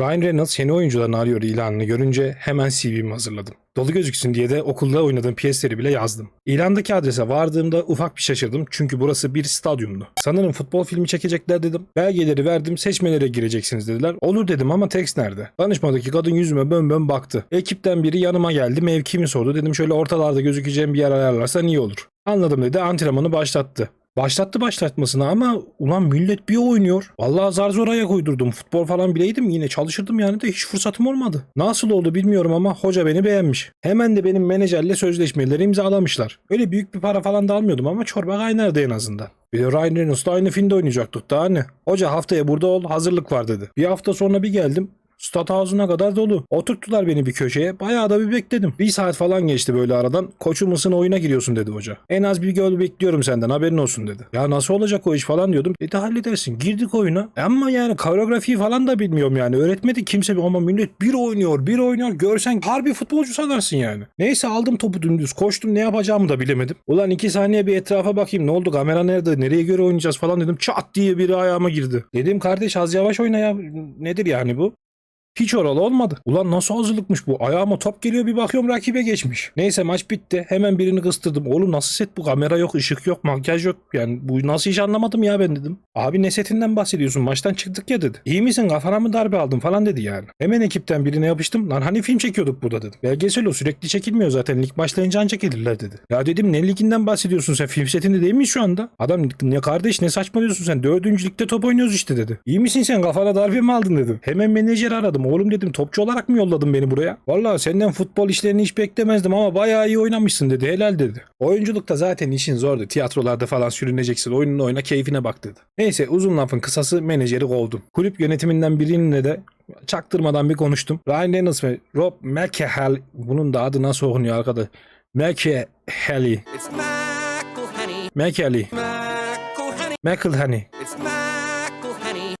Ryan Reynolds yeni oyuncularını arıyor ilanını görünce hemen CV'mi hazırladım. Dolu gözüksün diye de okulda oynadığım piyesleri bile yazdım. İlandaki adrese vardığımda ufak bir şaşırdım çünkü burası bir stadyumdu. Sanırım futbol filmi çekecekler dedim. Belgeleri verdim seçmelere gireceksiniz dediler. Olur dedim ama tekst nerede? Danışmadaki kadın yüzüme bön bön baktı. Ekipten biri yanıma geldi mevkimi sordu. Dedim şöyle ortalarda gözükeceğim bir yer ayarlarsan iyi olur. Anladım dedi antrenmanı başlattı. Başlattı başlatmasına ama ulan millet bir oynuyor. Vallahi zar zor ayak uydurdum. Futbol falan bileydim yine çalışırdım yani de hiç fırsatım olmadı. Nasıl oldu bilmiyorum ama hoca beni beğenmiş. Hemen de benim menajerle sözleşmeleri imzalamışlar. Öyle büyük bir para falan da almıyordum ama çorba kaynardı en azından. Bir de Ryan Reynolds'la aynı filmde oynayacaktık daha ne? Hoca haftaya burada ol hazırlık var dedi. Bir hafta sonra bir geldim. Stat ağzına kadar dolu. Oturttular beni bir köşeye. Bayağı da bir bekledim. Bir saat falan geçti böyle aradan. Koçum mısın oyuna giriyorsun dedi hoca. En az bir göl bekliyorum senden haberin olsun dedi. Ya nasıl olacak o iş falan diyordum. Dedi halledersin. Girdik oyuna. Ama yani koreografiyi falan da bilmiyorum yani. Öğretmedi kimse ama millet bir oynuyor bir oynuyor. Görsen harbi futbolcu sanarsın yani. Neyse aldım topu dümdüz. Koştum ne yapacağımı da bilemedim. Ulan iki saniye bir etrafa bakayım. Ne oldu kamera nerede? Nereye göre oynayacağız falan dedim. Çat diye biri ayağıma girdi. Dedim kardeş az yavaş oyna ya. Nedir yani bu? Hiç oralı olmadı. Ulan nasıl hazırlıkmış bu? Ayağıma top geliyor bir bakıyorum rakibe geçmiş. Neyse maç bitti. Hemen birini kıstırdım. Oğlum nasıl set bu? Kamera yok, ışık yok, makyaj yok. Yani bu nasıl iş anlamadım ya ben dedim. Abi ne setinden bahsediyorsun? Maçtan çıktık ya dedi. İyi misin? Kafana mı darbe aldın falan dedi yani. Hemen ekipten birine yapıştım. Lan hani film çekiyorduk burada dedim. Belgesel o sürekli çekilmiyor zaten. Lig başlayınca ancak gelirler dedi. Ya dedim ne liginden bahsediyorsun sen? Film setinde değil miyiz şu anda? Adam ne kardeş ne saçmalıyorsun sen? Dördüncü ligde top oynuyoruz işte dedi. İyi misin sen? Kafana darbe mi aldın dedim. Hemen menajer aradım. Oğlum dedim topçu olarak mı yolladın beni buraya? Vallahi senden futbol işlerini hiç beklemezdim ama bayağı iyi oynamışsın dedi. Helal dedi. Oyunculukta zaten işin zordu. Tiyatrolarda falan sürüneceksin. Oyununu oyna keyfine bak dedi. Neyse uzun lafın kısası menajeri kovdum. Kulüp yönetiminden birininle de çaktırmadan bir konuştum. Ryan Reynolds ve Rob McElhenney bunun da adı nasıl okunuyor arkadaş? McElhenney. It's McElhenney.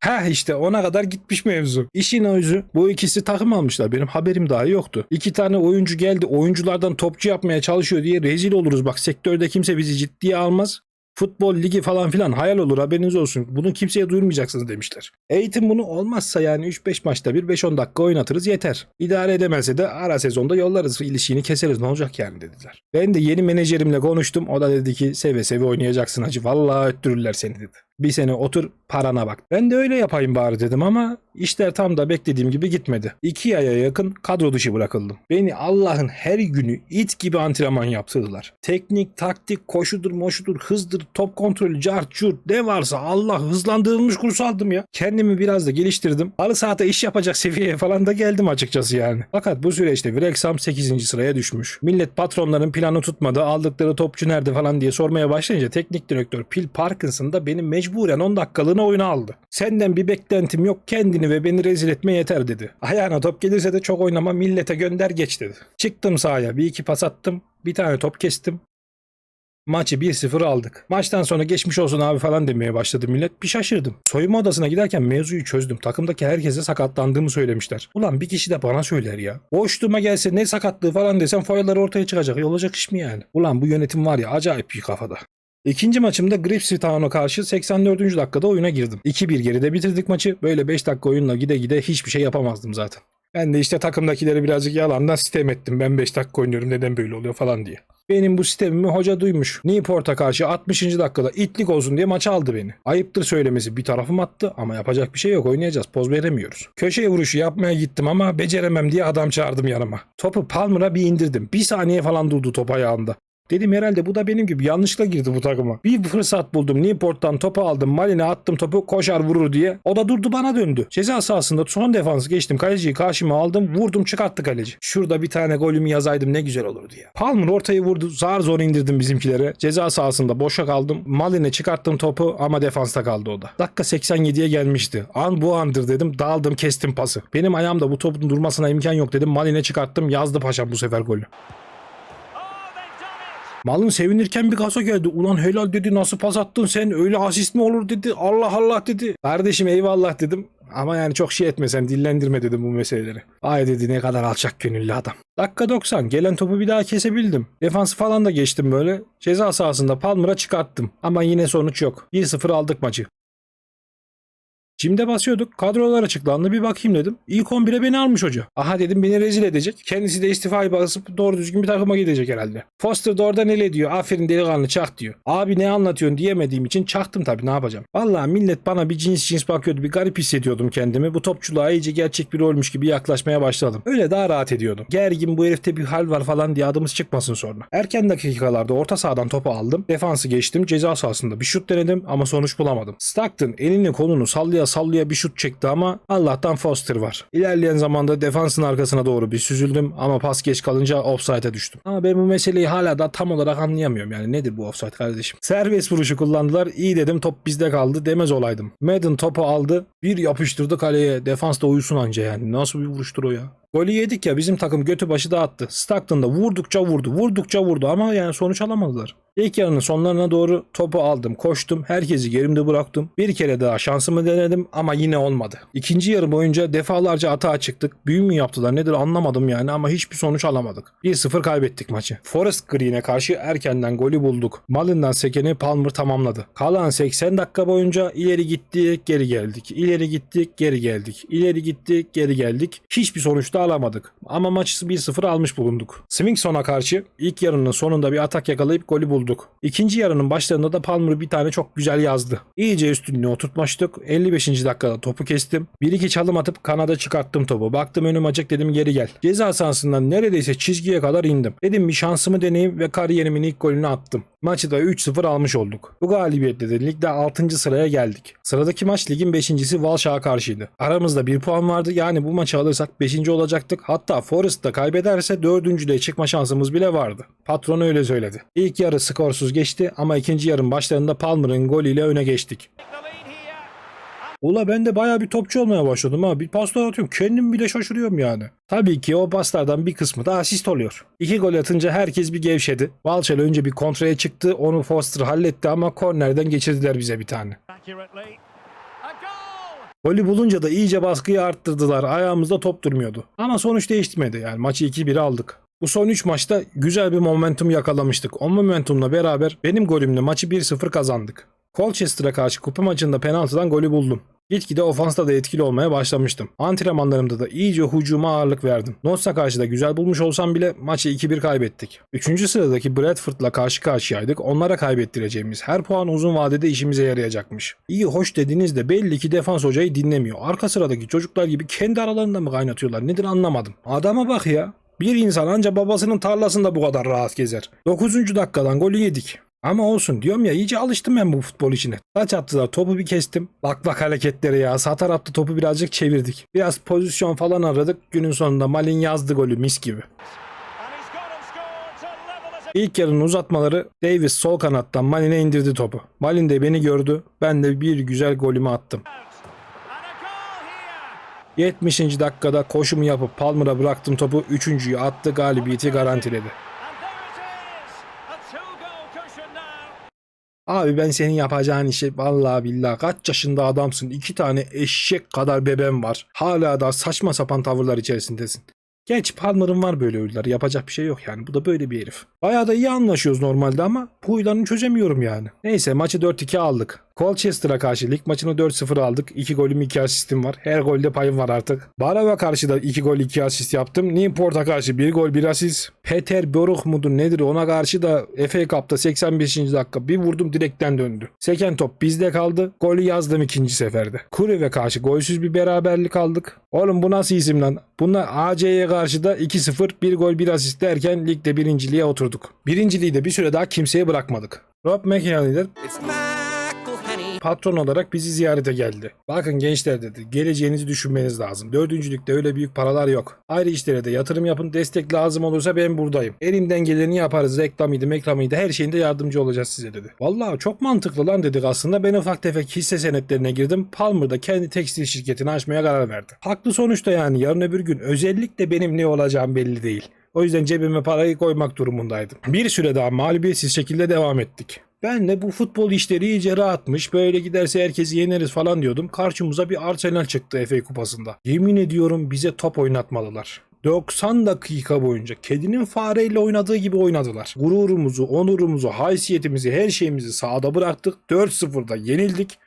Ha işte ona kadar gitmiş mevzu. İşin özü bu ikisi takım almışlar. Benim haberim dahi yoktu. İki tane oyuncu geldi. Oyunculardan topçu yapmaya çalışıyor diye rezil oluruz. Bak sektörde kimse bizi ciddiye almaz. Futbol ligi falan filan hayal olur haberiniz olsun. Bunu kimseye duyurmayacaksınız demişler. Eğitim bunu olmazsa yani 3-5 maçta bir 5-10 dakika oynatırız yeter. İdare edemezse de ara sezonda yollarız ilişiğini keseriz ne olacak yani dediler. Ben de yeni menajerimle konuştum. O da dedi ki seve seve oynayacaksın hacı. Vallahi öttürürler seni dedi. Bir sene otur parana bak. Ben de öyle yapayım bari dedim ama işler tam da beklediğim gibi gitmedi. İki aya yakın kadro dışı bırakıldım. Beni Allah'ın her günü it gibi antrenman yaptırdılar. Teknik, taktik, koşudur, moşudur, hızdır, top kontrolü, cart, curt ne varsa Allah hızlandırılmış kurs aldım ya. Kendimi biraz da geliştirdim. Halı sahada iş yapacak seviyeye falan da geldim açıkçası yani. Fakat bu süreçte Wrexham 8. sıraya düşmüş. Millet patronların planı tutmadı, aldıkları topçu nerede falan diye sormaya başlayınca teknik direktör Phil Parkinson da beni mecburen 10 dakikalığına oyuna aldı. Senden bir beklentim yok kendini ve beni rezil etme yeter dedi. Ayağına top gelirse de çok oynama millete gönder geç dedi. Çıktım sahaya bir iki pas attım bir tane top kestim. Maçı 1-0 aldık. Maçtan sonra geçmiş olsun abi falan demeye başladı millet. Bir şaşırdım. Soyunma odasına giderken mevzuyu çözdüm. Takımdaki herkese sakatlandığımı söylemişler. Ulan bir kişi de bana söyler ya. Boşluğuma gelse ne sakatlığı falan desem foyalar ortaya çıkacak. E, Olacak iş mi yani? Ulan bu yönetim var ya acayip bir kafada. İkinci maçımda Gripsby Town'a karşı 84. dakikada oyuna girdim. 2-1 geride bitirdik maçı. Böyle 5 dakika oyunla gide gide hiçbir şey yapamazdım zaten. Ben de işte takımdakileri birazcık yalandan sistem ettim. Ben 5 dakika oynuyorum neden böyle oluyor falan diye. Benim bu sistemimi hoca duymuş. Newport'a karşı 60. dakikada itlik olsun diye maça aldı beni. Ayıptır söylemesi bir tarafım attı ama yapacak bir şey yok oynayacağız poz veremiyoruz. Köşeye vuruşu yapmaya gittim ama beceremem diye adam çağırdım yanıma. Topu Palmer'a bir indirdim. Bir saniye falan durdu top ayağında. Dedim herhalde bu da benim gibi yanlışlıkla girdi bu takıma. Bir fırsat buldum. Newport'tan topu aldım. Maline attım topu koşar vurur diye. O da durdu bana döndü. Ceza sahasında son defans geçtim. Kaleciyi karşıma aldım. Vurdum çıkarttı kaleci. Şurada bir tane golümü yazaydım ne güzel olurdu ya. Palmer ortayı vurdu. Zar zor indirdim bizimkilere. Ceza sahasında boşa kaldım. Maline çıkarttım topu ama defansta kaldı o da. Dakika 87'ye gelmişti. An bu andır dedim. Dağıldım kestim pası. Benim ayağımda bu topun durmasına imkan yok dedim. Maline çıkarttım. Yazdı paşam bu sefer golü. Malın sevinirken bir gaza geldi. Ulan helal dedi nasıl pas attın sen öyle asist mi olur dedi. Allah Allah dedi. Kardeşim eyvallah dedim. Ama yani çok şey etme sen dillendirme dedim bu meseleleri. Ay dedi ne kadar alçak gönüllü adam. Dakika 90 gelen topu bir daha kesebildim. Defansı falan da geçtim böyle. Ceza sahasında Palmer'a çıkarttım. Ama yine sonuç yok. 1-0 aldık maçı. Cimde basıyorduk. Kadrolar açıklandı. Bir bakayım dedim. İlk 11'e beni almış hoca. Aha dedim beni rezil edecek. Kendisi de istifayı basıp doğru düzgün bir takıma gidecek herhalde. Foster da orada ne diyor? Aferin delikanlı çak diyor. Abi ne anlatıyorsun diyemediğim için çaktım tabii ne yapacağım. Vallahi millet bana bir cins cins bakıyordu. Bir garip hissediyordum kendimi. Bu topçuluğa iyice gerçek bir rolmüş gibi yaklaşmaya başladım. Öyle daha rahat ediyordum. Gergin bu herifte bir hal var falan diye adımız çıkmasın sonra. Erken dakikalarda orta sahadan topu aldım. Defansı geçtim. Ceza sahasında bir şut denedim ama sonuç bulamadım. Stockton elini kolunu sallaya sallaya bir şut çekti ama Allah'tan Foster var. İlerleyen zamanda defansın arkasına doğru bir süzüldüm ama pas geç kalınca offside'e düştüm. Ama ben bu meseleyi hala da tam olarak anlayamıyorum. Yani nedir bu offside kardeşim? Serbest vuruşu kullandılar. İyi dedim top bizde kaldı demez olaydım. Madden topu aldı. Bir yapıştırdı kaleye. Defans da uyusun anca yani. Nasıl bir vuruştur o ya? Golü yedik ya bizim takım götü başı dağıttı. Stockton vurdukça vurdu. Vurdukça vurdu ama yani sonuç alamadılar. İlk yarının sonlarına doğru topu aldım. Koştum. Herkesi gerimde bıraktım. Bir kere daha şansımı denedim ama yine olmadı. İkinci yarı boyunca defalarca atağa çıktık. Büyü mü yaptılar nedir anlamadım yani ama hiçbir sonuç alamadık. 1-0 kaybettik maçı. Forest Green'e karşı erkenden golü bulduk. Malin'den sekeni Palmer tamamladı. Kalan 80 dakika boyunca ileri gittik geri geldik. İleri gittik geri geldik. İleri gittik geri geldik. Hiçbir sonuç da alamadık. Ama maçı 1-0 almış bulunduk. Swingson'a karşı ilk yarının sonunda bir atak yakalayıp golü bulduk. İkinci yarının başlarında da Palmer bir tane çok güzel yazdı. İyice üstünlüğü oturtmıştık. 55. dakikada topu kestim. Bir iki çalım atıp kanada çıkarttım topu. Baktım önüm açık dedim geri gel. Ceza sahasından neredeyse çizgiye kadar indim. Dedim bir şansımı deneyeyim ve kariyerimin ilk golünü attım. Maçı da 3-0 almış olduk. Bu galibiyetle de ligde 6. sıraya geldik. Sıradaki maç ligin 5.si Walsh'a karşıydı. Aramızda 1 puan vardı yani bu maçı alırsak 5. olacaktık. Hatta Forest da kaybederse 4. çıkma şansımız bile vardı. Patron öyle söyledi. İlk yarı skorsuz geçti ama ikinci yarın başlarında Palmer'ın golüyle öne geçtik. Ula ben de baya bir topçu olmaya başladım ha. Bir paslar atıyorum. Kendim bile şaşırıyorum yani. Tabii ki o paslardan bir kısmı da asist oluyor. İki gol atınca herkes bir gevşedi. Walshall önce bir kontraya çıktı. Onu Foster halletti ama kornerden geçirdiler bize bir tane. Golü bulunca da iyice baskıyı arttırdılar. Ayağımızda top durmuyordu. Ama sonuç değişmedi yani. Maçı 2-1'e aldık. Bu son 3 maçta güzel bir momentum yakalamıştık. O momentumla beraber benim golümle maçı 1-0 kazandık. Colchester'a karşı kupa maçında penaltıdan golü buldum. Gitgide ofansta da etkili olmaya başlamıştım. Antrenmanlarımda da iyice hücuma ağırlık verdim. Notts'a karşı da güzel bulmuş olsam bile maçı 2-1 kaybettik. Üçüncü sıradaki Bradford'la karşı karşıyaydık. Onlara kaybettireceğimiz her puan uzun vadede işimize yarayacakmış. İyi hoş dediniz de belli ki defans hocayı dinlemiyor. Arka sıradaki çocuklar gibi kendi aralarında mı kaynatıyorlar nedir anlamadım. Adama bak ya. Bir insan anca babasının tarlasında bu kadar rahat gezer. 9. dakikadan golü yedik. Ama olsun diyorum ya iyice alıştım ben bu futbol işine. Taç attılar topu bir kestim. Bak bak hareketlere ya. Sağ tarafta topu birazcık çevirdik. Biraz pozisyon falan aradık. Günün sonunda Malin yazdı golü mis gibi. İlk yarının uzatmaları Davis sol kanattan Malin'e indirdi topu. Malin de beni gördü. Ben de bir güzel golümü attım. And a goal here! 70. dakikada koşumu yapıp Palmer'a bıraktım topu. Üçüncüyü attı galibiyeti garantiledi. Abi ben senin yapacağın işe vallahi billahi kaç yaşında adamsın. iki tane eşek kadar bebem var. Hala da saçma sapan tavırlar içerisindesin. Geç Palmer'ın var böyle huyları. Yapacak bir şey yok yani. Bu da böyle bir herif. Bayağı da iyi anlaşıyoruz normalde ama bu huylarını çözemiyorum yani. Neyse maçı 4-2 aldık. Colchester'a karşı lig maçını 4-0 aldık. 2 golüm 2 asistim var. Her golde payım var artık. Barava karşı da 2 gol 2 asist yaptım. Newport'a karşı 1 gol 1 asist. Peter Boroch mudur nedir ona karşı da FA Cup'ta 85. dakika bir vurdum direkten döndü. Seken top bizde kaldı. Golü yazdım ikinci seferde. Kurev'e karşı golsüz bir beraberlik aldık. Oğlum bu nasıl isim lan? Bunlar AC'ye karşı da 2-0 1 gol 1 asist derken ligde birinciliğe oturduk. Birinciliği de bir süre daha kimseye bırakmadık. Rob McElhenney. Patron olarak bizi ziyarete geldi. Bakın gençler dedi geleceğinizi düşünmeniz lazım. Dördüncülükte öyle büyük paralar yok. Ayrı işlere de yatırım yapın destek lazım olursa ben buradayım. Elimden geleni yaparız reklamıydı meklamıydı her şeyinde yardımcı olacağız size dedi. Vallahi çok mantıklı lan dedik aslında ben ufak tefek hisse senetlerine girdim. Palmer'da kendi tekstil şirketini açmaya karar verdi. Haklı sonuçta yani yarın öbür gün özellikle benim ne olacağım belli değil. O yüzden cebime parayı koymak durumundaydım. Bir süre daha mağlubiyetsiz şekilde devam ettik. Ben de bu futbol işleri iyice rahatmış. Böyle giderse herkesi yeneriz falan diyordum. Karşımıza bir Arsenal çıktı FA kupasında. Yemin ediyorum bize top oynatmadılar. 90 dakika boyunca kedinin fareyle oynadığı gibi oynadılar. Gururumuzu, onurumuzu, haysiyetimizi, her şeyimizi sahada bıraktık. 4-0'da yenildik.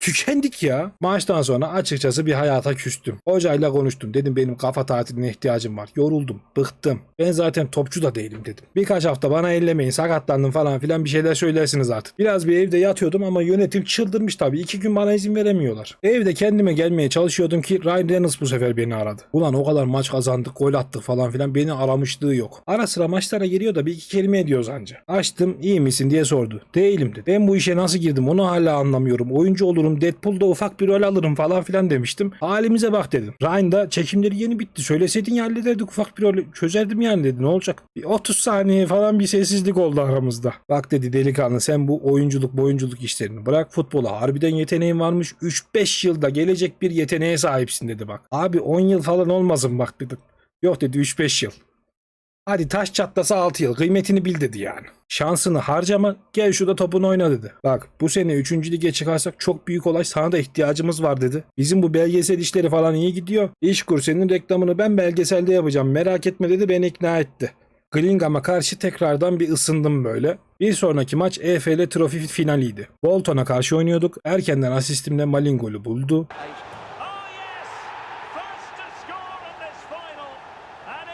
Tükendik ya. Maçtan sonra açıkçası bir hayata küstüm. Hocayla konuştum. Dedim benim kafa tatiline ihtiyacım var. Yoruldum. Bıktım. Ben zaten topçu da değilim dedim. Birkaç hafta bana ellemeyin sakatlandım falan filan bir şeyler söylersiniz artık. Biraz bir evde yatıyordum ama yönetim çıldırmış tabii. İki gün bana izin veremiyorlar. Evde kendime gelmeye çalışıyordum ki Ryan Reynolds bu sefer beni aradı. Ulan o kadar maç kazandık, gol attık falan filan beni aramışlığı yok. Ara sıra maçlara geliyor da bir iki kelime ediyoruz anca. Açtım iyi misin diye sordu. Değilim dedi. Ben bu işe nasıl girdim onu hala anlamıyorum. Oyuncu olurum Deadpool'da ufak bir rol alırım falan filan demiştim. Halimize bak dedim. Ryan da çekimleri yeni bitti. Söyleseydin ya hallederdik ufak bir rol. Çözerdim yani dedi. Ne olacak? Bir 30 saniye falan bir sessizlik oldu aramızda. Bak dedi delikanlı sen bu oyunculuk oyunculuk işlerini bırak futbola. Harbiden yeteneğin varmış. 3-5 yılda gelecek bir yeteneğe sahipsin dedi bak. Abi 10 yıl falan olmasın bak dedim. Yok dedi 3-5 yıl. Hadi taş çatlasa 6 yıl kıymetini bil dedi yani. Şansını harcama gel şurada topunu oyna dedi. Bak bu sene 3. lige çıkarsak çok büyük olay sana da ihtiyacımız var dedi. Bizim bu belgesel işleri falan iyi gidiyor. İş kur senin reklamını ben belgeselde yapacağım merak etme dedi beni ikna etti. Gillingham'a karşı tekrardan bir ısındım böyle. Bir sonraki maç EFL trofi finaliydi. Bolton'a karşı oynuyorduk. Erkenden asistimle Malin golü buldu.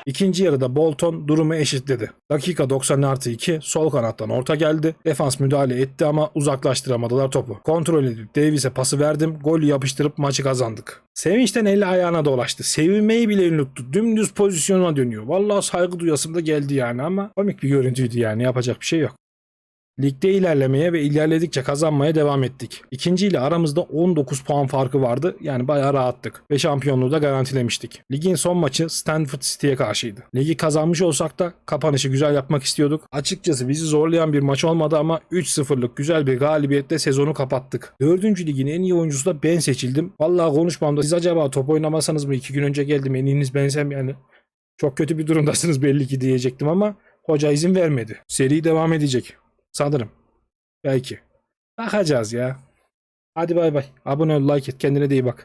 İkinci yarıda Bolton durumu eşitledi. Dakika 90 artı 2 sol kanattan orta geldi. Defans müdahale etti ama uzaklaştıramadılar topu. Kontrol edip Davis'e pası verdim. Golü yapıştırıp maçı kazandık. Sevinçten eli ayağına dolaştı. Sevinmeyi bile unuttu. Dümdüz pozisyona dönüyor. Vallahi saygı duyasım da geldi yani ama komik bir görüntüydü yani yapacak bir şey yok. Ligde ilerlemeye ve ilerledikçe kazanmaya devam ettik. İkinci ile aramızda 19 puan farkı vardı. Yani bayağı rahattık. Ve şampiyonluğu da garantilemiştik. Ligin son maçı Stanford City'ye karşıydı. Ligi kazanmış olsak da kapanışı güzel yapmak istiyorduk. Açıkçası bizi zorlayan bir maç olmadı ama 3-0'lık güzel bir galibiyetle sezonu kapattık. Dördüncü ligin en iyi oyuncusu da ben seçildim. Vallahi konuşmamda siz acaba top oynamasanız mı? iki gün önce geldim en iyiniz bensem yani. Çok kötü bir durumdasınız belli ki diyecektim ama hoca izin vermedi. Seri devam edecek. Sanırım. Belki. Bakacağız ya. Hadi bay bay. Abone ol, like et. Kendine de iyi bak.